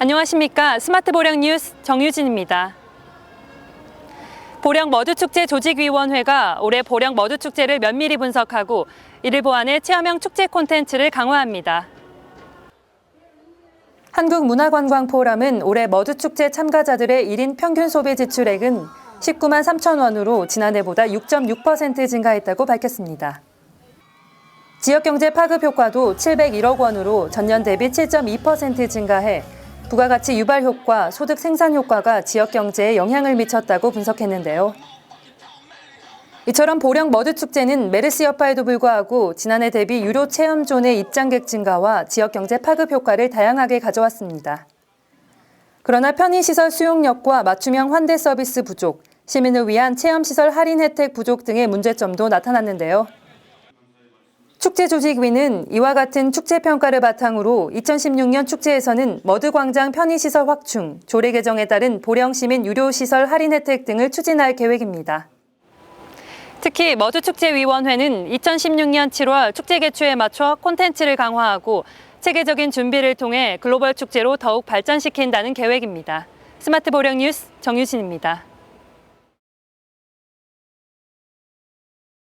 안녕하십니까. 스마트 보령 뉴스 정유진입니다. 보령 머드축제 조직위원회가 올해 보령 머드축제를 면밀히 분석하고 이를 보완해 체험형 축제 콘텐츠를 강화합니다. 한국문화관광포럼은 올해 머드축제 참가자들의 1인 평균 소비 지출액은 19만 3천 원으로 지난해보다 6.6% 증가했다고 밝혔습니다. 지역경제 파급 효과도 701억 원으로 전년 대비 7.2% 증가해 부가가치 유발 효과, 소득 생산 효과가 지역 경제에 영향을 미쳤다고 분석했는데요. 이처럼 보령 머드 축제는 메르스 여파에도 불구하고 지난해 대비 유료 체험존의 입장객 증가와 지역 경제 파급 효과를 다양하게 가져왔습니다. 그러나 편의시설 수용력과 맞춤형 환대 서비스 부족, 시민을 위한 체험시설 할인 혜택 부족 등의 문제점도 나타났는데요. 축제조직위는 이와 같은 축제 평가를 바탕으로 2016년 축제에서는 머드광장 편의시설 확충, 조례 개정에 따른 보령시민 유료시설 할인 혜택 등을 추진할 계획입니다. 특히 머드축제위원회는 2016년 7월 축제 개최에 맞춰 콘텐츠를 강화하고 체계적인 준비를 통해 글로벌 축제로 더욱 발전시킨다는 계획입니다. 스마트 보령 뉴스 정유진입니다.